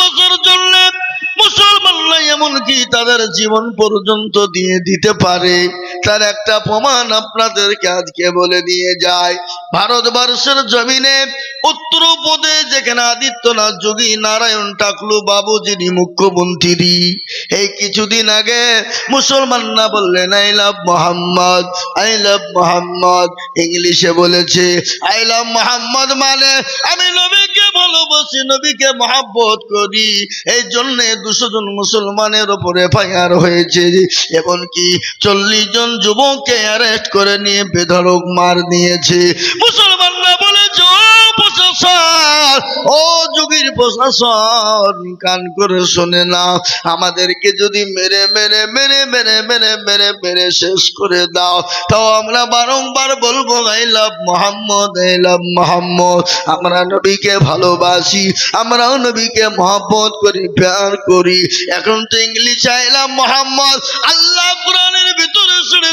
বছর চললে মুসলমানরা এমনকি তাদের জীবন পর্যন্ত দিয়ে দিতে পারে। তার একটা প্রমাণ আপনাদেরকে আজকে বলে দিয়ে যায় ভারতবর্ষের জমিনে উত্তরপ্রদেশ যেখানে আদিত্যনাথ যোগী, নারায়ণ টাকলু বাবু যিনি মুখ্যমন্ত্রী, এই কিছুদিন আগে মুসলমানরা বললেন, I love Mohammad, I love Mohammad. ইংলিশে বলেছে, আই লাভ মোহাম্মদ মানে আমি নবীকে ভালোবাসি, নবীকে মহাব্বত করি। এই জন্যে দুশো জন মুসলমানের ওপরে ফায়ার হয়েছে। এমনকি চল্লিশ জন যুবককে অ্যারেস্ট করে নিয়ে বেধড়ক মার নিয়েছে মুসলমানরা বলেছে ও প্রশাসন। ও যুগীর প্রশাসন, কান করে শোনে না। আমাদেরকে যদি মেরে মেরে মেরে মেরে মেরে মেরে মেরে শেষ করে দাও, তাও আমরা বারংবার বলব, I love Mohammad, I love Mohammad. আমরা নবীকে ভালোবাসি, আমরাও নবীকে মহব্বত করি, প্যার করি। এখন তো ইংলিশ আইলাম মোহাম্মদ। আল্লাহ কোরআনের ভিতরে শুনে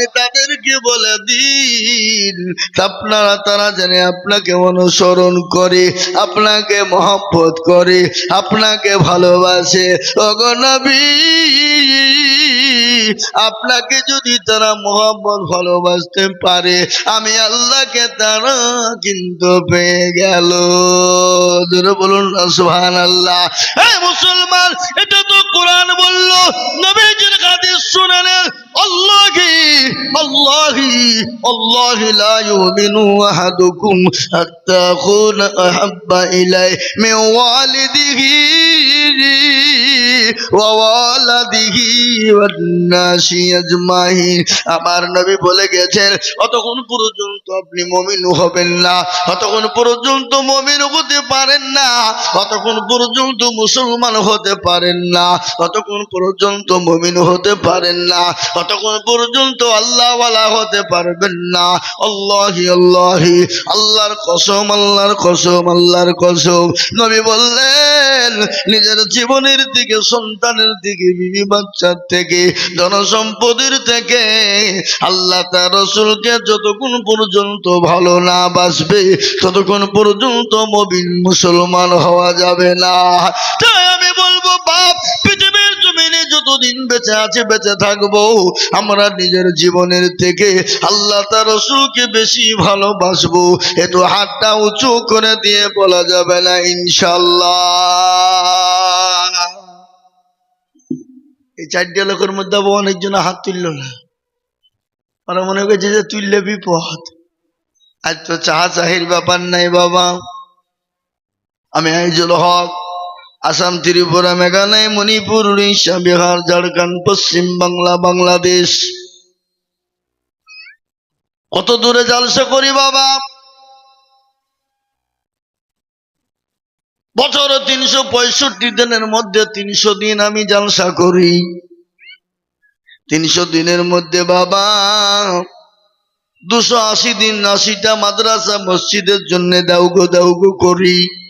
আপনি তাদেরকে বলে দিন। আপনারা, তারা জানে আপনাকে অনুসরণ করে, আপনাকে মহব্বত করে, আপনাকে ভালোবাসে। অগনবী আপনাকে যদি তারা মোহাম্মদ ভালোবাসতে পারে, আমি আল্লাহকে তারা কিন্তু পেয়ে গেল। বলুন সুহান আল্লাহ মুসলমান, এটা তো কোরআন বলল, নবীজির হাদিস শুনে নেন আল্লাহি আল্লাহি আল্লাহি লা ইউমিনু আহাদুকুম হাত্তা আকুনা আহাব্বা ইলাই মিন ওয়ালিদিহি। আমার নবী বলে গেছেন, অতক্ষণ পর্যন্ত আপনি মমিন হবেন না, অতক্ষণ পর্যন্ত মমিন হতে পারেন না, অতক্ষণ পর্যন্ত মুসলমান হতে পারেন না, অতক্ষণ পর্যন্ত মমিন হতে পারেন না, অতক্ষণ পর্যন্ত আল্লাহওয়ালা হতে পারবেন না। আল্লাহি আল্লাহি, আল্লাহর কসম আল্লাহর কসম আল্লাহর কসম। নবী বললেন নিজের জীবনের দিকে, সন্তানের দিকে বিবি বাচ্চার থেকে জনসম্পদের থেকে আল্লাহ তার রসুলকে যতক্ষণ পর্যন্ত ভালো না বাসবে, ততক্ষণ পর্যন্ত মবিন মুসলমান হওয়া যাবে না। তাই আমি বলব, বাপ যতদিন বেঁচে আছে, বেঁচে থাকব। আমরা নিজের জীবনের থেকে আল্লাহ তার রসুলকে বেশি ভালোবাসবো। একটু হাতটা উঁচু করে দিয়ে বলা যাবে না ইনশাল্লাহ এই চারটে লোকের মধ্যে অনেকজন হাত তুলল না। ওরা মনে করছে যে তুললে বিপদ। আজ তো চাহা চাহির ব্যাপার নাই বাবা। আমি আইজুল হক আসাম, ত্রিপুরা, মেঘালয়, মণিপুর, উড়িষ্যা, বিহার, ঝাড়খণ্ড, পশ্চিম বাংলা, বাংলাদেশ। কত দূরে জালসা করি বাবা? বছর তিনশো পঁয়ষট্টি দিনের মধ্যে তিনশো দিন আমি জালসা করি। তিনশো দিনের মধ্যে বাবা, দুশো আশি দিন আশিটা মাদ্রাসা মসজিদের জন্য দাউগো দাউগো করি।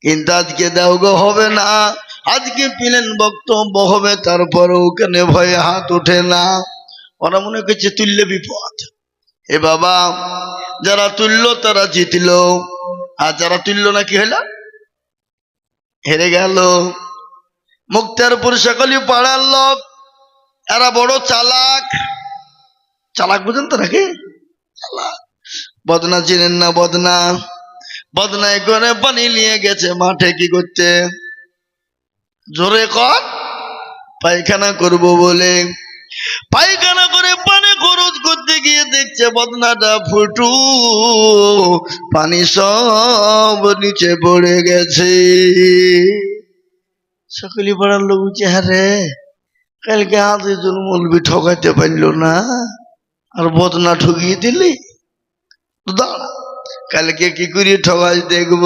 কিন্তু আজকে দাউগো হবে না। আজকে পিলেন বক্তব্য হবে, তারপরে ওখানে ভয়ে হাত ওঠে না। ওরা মনে করছে তুললে বিপদ। এ বাবা, যারা তুললো তারা জিতল। আর যারা তুললো না কি হলো? হেরে গেল। মুক্তারপুর সকলি পাড়ার লোক। এরা বড় চালাক। চালাক বুঝেন তো নাকি? চালাক। বদনা চিনেন না বদনা। বদনায় করে পানি নিয়ে গেছে, মাঠে কি করতে জোরে কর, পায়খানা করব বলে। পায়খানা করে পানি খরচ করতে গিয়ে দেখছে বদনাটা ফুটু, পানি সব নিচে পড়ে গেছে। সকলি পাড়ার লোক চেহারে কালকে হাতে মলবি ঠকাইতে পারল না। আর বদনা ঠকিয়ে দিলি? দাঁড়া। কালকে কি করে ঠকাই দেখব?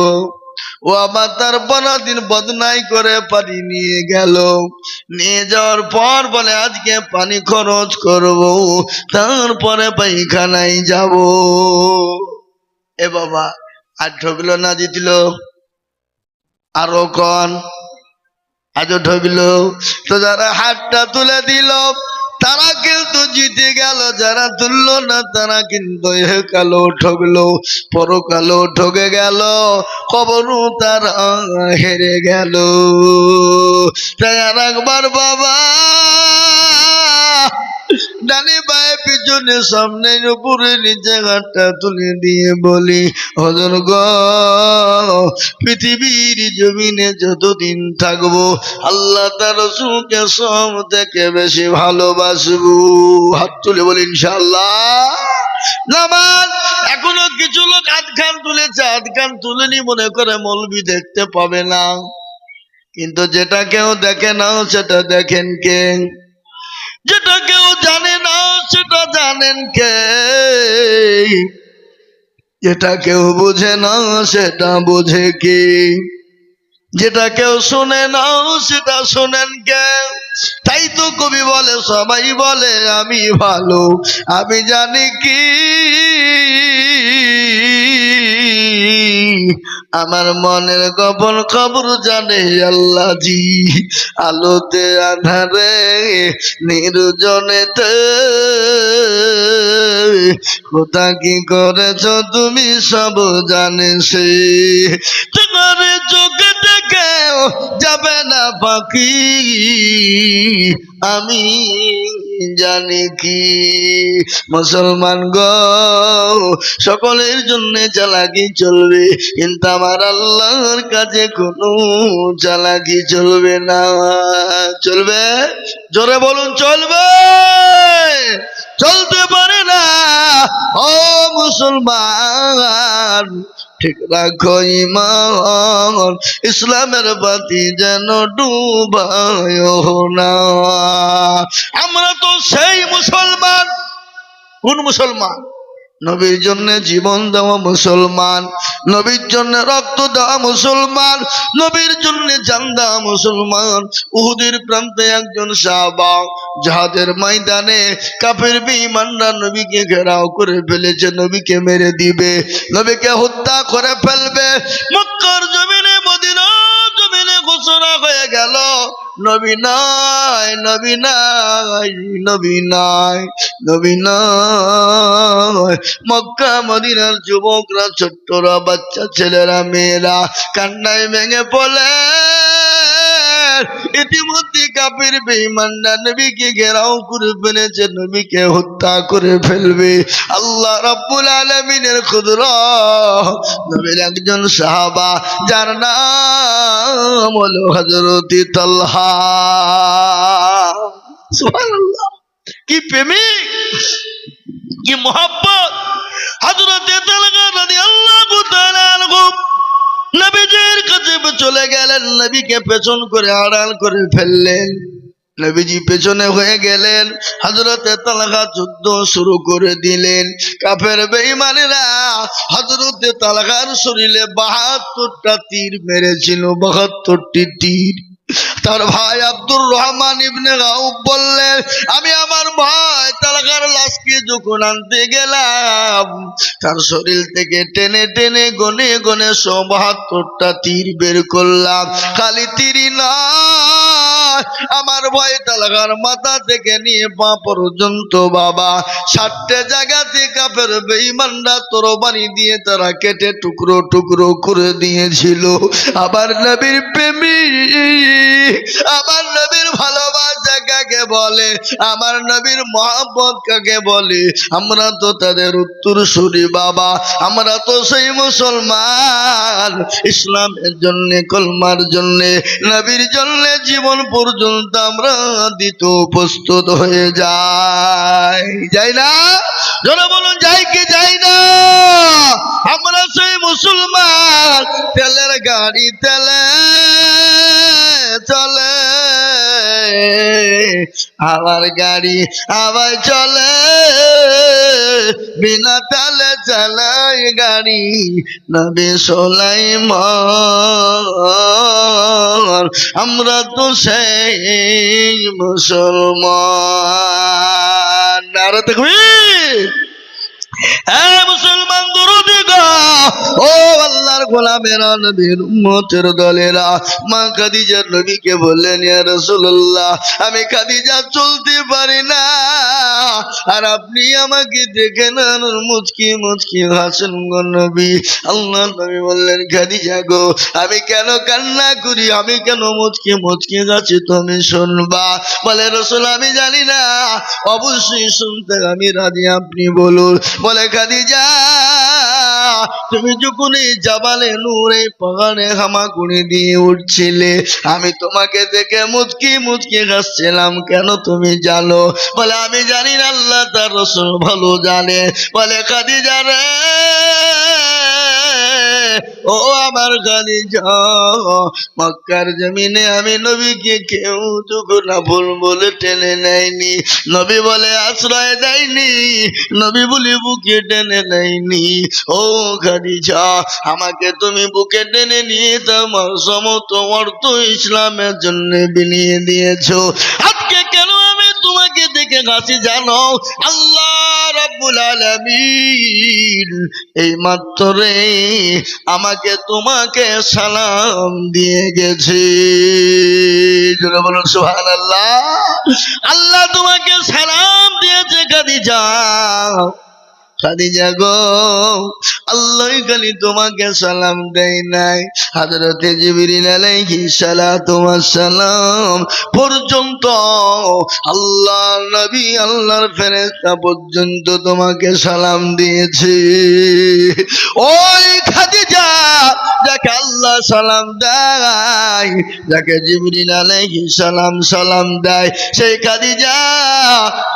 ও আবার তার দিন বদনাই করে পানি নিয়ে গেল। নিয়ে যাওয়ার পর বলে, আজকে পানি খরচ করব, তারপরে পায়খানায় যাব। এ বাবা, আর ঠকলো না জিতল? আরও কন, আজও ঠকলো তো যারা হাতটা তুলে দিল তারা কিন্তু জিতে গেল, যারা তুলল না তারা কিন্তু কালো ঠকলো পরকালো ঠকে গেল কবরু তারা হেরে গেল। তাই আর একবার বাবা ডানে বায়ে পিছনে সামনে উপরে, নিচে ঘাটটা তুলে দিয়ে বলি, হজর গ, পৃথিবীর জমিনে যতদিন থাকব, আল্লাহ তার রসুলকে সব থেকে বেশি ভালোবাসবো। হাত তুলে বলি ইনশাল্লাহ এখনও কিছু লোক আধ খান তুলেছে আধ খান তুলেনি মনে করে মলবি দেখতে পাবে না। কিন্তু যেটা কেউ দেখে না সেটা দেখেন কে? যেটা কেউ জানে না, সেটা জানেন কে? যেটা কেউ বুঝে না, সেটা বুঝে কি? যেটা কেউ শুনে না, সেটা শোনেন কে? তাই তো কবি বলে, সবাই বলে, আমি ভালো, আমি জানি কি? আমার মনের গোপন খবর জানে আল্লাহ জি আলোতে আধারে নির্জনেতে কোথা কি করেছ তুমি সব জানে সে। তোমার চোখে দেখেও যাবে না পাখি। আমি জানি কি। মুসলমান গ, সকলের জন্য চালাকি চলবে, কিন্তু আমার আল্লাহর কাছে কোনো চালাকি চলবে না। চলবে? জোরে বলুন, চলবে? চলতে পারে না। ও মুসলমান ঠিক রাখো ইমান ইসলামের বাতি যেন ডুবায় না। আমরা তো সেই মুসলমান। কোন মুসলমান? নবীর জন্য জীবন দেওয়া মুসলমান, নবীর জন্য রক্ত দেওয়া মুসলমান, নবীর জন্য জান দেওয়া মুসলমান। উহুদের প্রান্তে একজন সাহাবা যাহাদের ময়দানে কাফের বেঈমানরা নবীকে ঘেরাও করে ফেলেছে, নবীকে মেরে দিবে। নবীকে হত্যা করে ফেলবে। মক্কার জমিনে মদিনা জমিনে ঘোষণা হয়ে গেল যুবকরা, ছোট্টরা, বাচ্চা ছেলেরা, মেয়েরা কান্নায় ভেঙে পড়ে। ইতিমধ্যে কাপের বেঈমানরা নবীকে ঘেরাও করে ফেলেছে, নবীকে হত্যা করে ফেলবে। আল্লাহ রাব্বুল আলামিনের কুদরত। নবীর একজন সাহাবা, যার নাম হলো হযরত কি প্রেমিক, কি মোহাব্বত চলে গেলেন, নবীকে পেছন করে আড়াল করে ফেললেন। নবীজি পেছনে হয়ে গেলেন হজরতে তালাকা যুদ্ধ শুরু করে দিলেন। কাফের বেঈমানেরা হজরতে তালাকার শরীরে বাহাত্তরটা তীর মেরেছিল, বাহাত্তরটি তীর। তার ভাই আব্দুর রহমান ইবনে রাউব বললেন, আমি আমার ভাই তালাকার লাশকে যখন আনতে গেলাম, তার শরীর থেকে টেনে টেনে গনে গনে সব বাহাত্তরটা তীর বের করলাম। খালি তীরই না আমার ভয় তালাকার মাথা থেকে নিয়ে পা পর্যন্ত বাবা। ষাটটে জায়গাতে কাপের বেইমানরা তরবারি দিয়ে তারা কেটে টুকরো টুকরো করে দিয়েছিল। আবার নবীর প্রেমী, আমার নবীর ভালোবাসা কাকে বলে? আমার নবীর মহাব্বত কাকে বলে? আমরা তো তাদের উত্তর সুরি বাবা। আমরা তো সেই মুসলমান। ইসলামের জন্য, কলমার জন্য, নবীর জন্য জীবন পর্যন্ত আমরা দিত প্রস্তুত হয়ে যাই। যাই না? যারা বলুন, যাই কি যাই না? আমরা সেই মুসলমান, তেলের গাড়ি তেলে চলে। আমার গাড়ি আবার চলে। বিনা তালে চালায় গাড়ি নবী সোলাই আমরা তো সেই মুসলমান। দেখবি হ্যাঁ মুসলমান ও আল্লাহর গোলামেরা, নবীর উম্মতের দলেরা, মা খাদিজার নবীকে বললেন, ইয়া রাসূলুল্লাহ, আমি খাদিজা চলতে পারি না। আর আপনি আমাকে দেখে না মুচকি মুচকি হাসেন গো নবী। আল্লাহ নবী বললেন, খাদিজা গো, আমি কেন কান্না করি, আমি কেন মুচকি মুচকি যাচ্ছি তুমি শুনবা? বলে, রসুল, আমি জানি না। অবশ্যই শুনতে, আমি রাজি, আপনি বলুন। বলে খাদিজা, তুমি যখন এই জাবালে নূরে পাহাড়ে হামাগুড়ি দিয়ে উঠছিলে, আমি তোমাকে দেখে মুচকি মুচকি হাসছিলাম, কেন তুমি জানো? বলে, আমি জানি না, আল্লাহ তার রসুল ভালো জানে। বলে, খাদিজা রে ও আমার খাদিজা মক্কার জমিনে আমি নবীকে কেউ যখন ভুল বলে টেনে নেয়নি। নবী বলে, আশ্রয় দেয়নি। নবী বলি, বুকে টেনে নেয়নি। ও খাদিজা, আমাকে তুমি বুকে টেনে নিয়ে তোমার সমস্ত অর্থ ইসলামের জন্য বিনিয়ে দিয়েছ। আজকে কেন আমি তোমাকে দেখে গাছি জানো? আল্লাহ রাব্বুল আলামিন, এই মাত্রে আমাকে তোমাকে সালাম দিয়ে গেছে। বলুন, সুবহানাল্লাহ। আল্লাহ তোমাকে সালাম দিয়েছে, খাদিজা। খাদিজা গো আল্লাহ খালি তোমাকে সালাম দেয় নাই। হাজরতে জিবরিল আলাইহি সালাতু সালাম পর্যন্ত আল্লাহ নবী, আল্লাহর ফেরেশতা পর্যন্ত তোমাকে সালাম দিয়েছে। ওই খাদিজা যাকে আল্লাহ সালাম দেয়, যাকে জিবরিল আলাইহি সালাম সালাম দেয়, সেই খাদিজা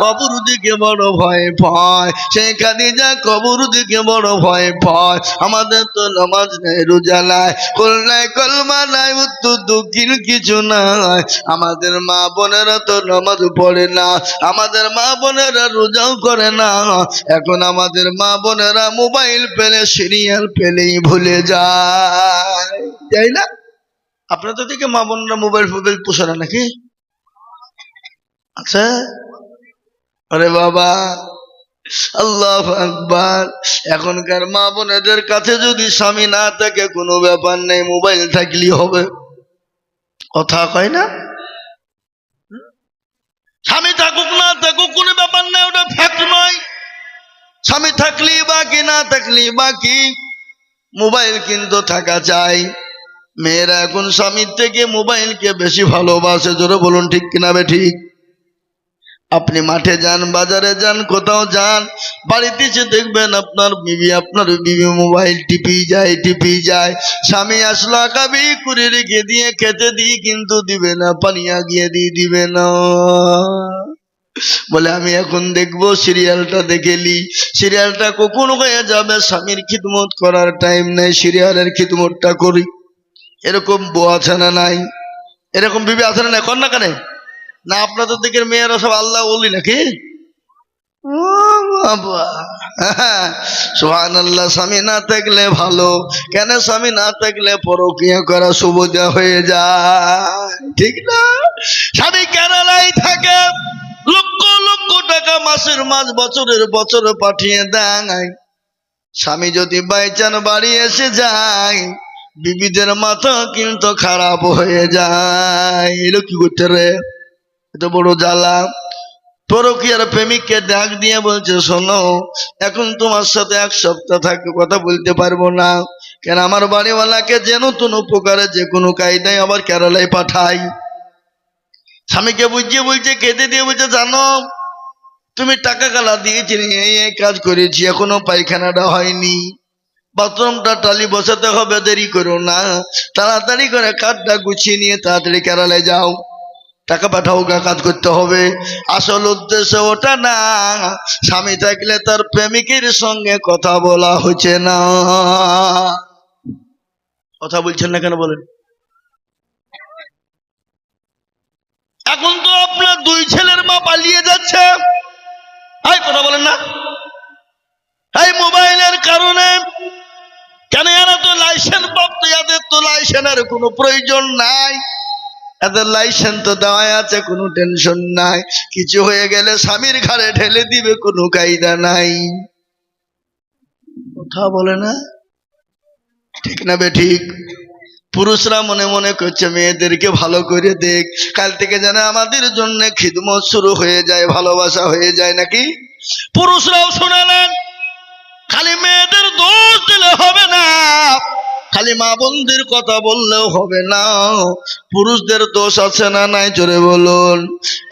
কবর দিকে বড় ভয় ভয় সেই খাদিজা কবর দিকে বড় ভয় পায়। আমাদের তো নামাজ নেই, রোজা নাই কোল নাই, কলমা নাই, উত্তর দক্ষিণ কিছু নাই। আমাদের মা বোনেরা তো নামাজ পড়ে না, আমাদের মা বোনেরা রোজাও করে না। এখন আমাদের মা বোনেরা মোবাইল পেলে সিরিয়াল পেলেই ভুলে যায়। তাই না? আপনার আপনাদের দিকে মা বোনেরা মোবাইল ফোবাইল পোষে না নাকি? আচ্ছা। আরে বাবা। আল্লাহ আকবার। এখনকার মা বোনেদের কাছে যদি স্বামী না থাকে, কোনো ব্যাপার নেই, মোবাইল থাকলেই হবে। কথা কয় না? স্বামী থাকুক, না থাকুক, কোনো ব্যাপার নাই, ওটা ফ্যাক্ট নয়। স্বামী থাকলি বাকি, না থাকলি বাকি। মোবাইল কিন্তু থাকা চাই। মেয়েরা এখন স্বামীর থেকে মোবাইলকে বেশি ভালোবাসে, জোরে বলুন ঠিক কিনা বে ঠিক? আপনি মাঠে যান, বাজারে যান, কোথাও যান, বাড়িতে এসে দেখবেন আপনার বিবি আপনার বিবি মোবাইল টিপি যায় টিপি যায়। স্বামী আসলো আকাবি করে রেখে দিয়ে খেতে দিই, কিন্তু দিবে না, পানি আগিয়ে দিয়ে দিবে না। বলে, আমি এখন দেখব, সিরিয়ালটা দেখে দেখেলি সিরিয়ালটা কখন হয়ে যাবে, স্বামীর খিদমত করার টাইম নেই, সিরিয়ালের খিদমতটা করি। এরকম বউ আছে না নাই? এরকম বিবি আছে না নাই? কর না কেন? না আপনাদের দিকের মেয়েরা সব আল্লাহ বলি নাকি? স্বামী না থাকলে ভালো। কেন স্বামী না থাকলে করা হয়ে যায়। ঠিক না? থাকে? লক্ষ লক্ষ টাকা মাসের মাস, বছরের বছর পাঠিয়ে দেয়। স্বামী যদি বাইচান বাড়ি এসে যায়, বিবিদের মাথা কিন্তু খারাপ হয়ে যায়। এলো কি করতে রে? এটা বড় জ্বালা। পরকিয়ার প্রেমিককে ডাক দিয়ে বলছে, শোনো, এখন তোমার সাথে এক সপ্তাহ থাকতে কথা বলতে পারব না। কেন আমার বাড়িওয়ালাকে যে নতুন উপকারে যে কোনো কায়দায় আবার কেরালায় পাঠাই। স্বামীকে বুঝিয়ে বলছে, কেঁদে দিয়ে বলছে, জানো, তুমি টাকা গালা দিয়েছি এই এই কাজ করেছি, এখনও পায়খানাটা হয়নি। বাথরুমটা টালি বসাতে হবে, দেরি করো না। তাড়াতাড়ি করে কাঠটা গুছিয়ে নিয়ে তাড়াতাড়ি কেরালায় যাও। টাকা পাঠাও কাজ করতে হবে। আসল উদ্দেশ্য ওটা না। স্বামী থাকলে তার প্রেমিকের সঙ্গে কথা বলা হচ্ছে না। কথা বলছেন না কেন বলেন? এখন তো আপনার দুই ছেলের মা পালিয়ে যাচ্ছে। এই কথা বলেন না। তাই মোবাইলের কারণে কেন এরা তো লাইসেন্স প্রাপ্ত? এদের তো লাইসেন্সের কোনো প্রয়োজন নাই। এদের লাইসেন্স তো দেওয়াই আছে, কোনো টেনশন নাই। কিছু হয়ে গেলে স্বামীর ঘাড়ে ঢেলে দিবে, কোনো কায়দা নাই। কথা বলে না? ঠিক না বে, ঠিক? পুরুষরা মনে মনে করছে, মেয়েদেরকে ভালো করে দেখ। কাল থেকে যেন আমাদের জন্য খিদমত শুরু হয়ে যায়, ভালোবাসা হয়ে যায় নাকি? পুরুষরাও শোনালেন খালি মেয়েদের দোষ দিলে হবে না। খালি মা বোনদের কথা বললেও হবে না। পুরুষদের দোষ আছে না নাই? জোরে বলুন।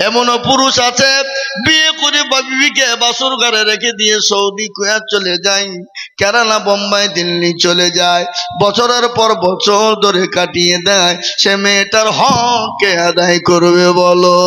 এমনও পুরুষ আছে, বিয়ে করে বিবিকে বাসুর ঘরে রেখে দিয়ে সৌদি কুয়া চলে যায়, কেরালা, বোম্বাই, দিল্লি চলে যায়। বছরের পর বছর ধরে কাটিয়ে দেয়, সে মেয়েটার হককে আদায় করবে বলো?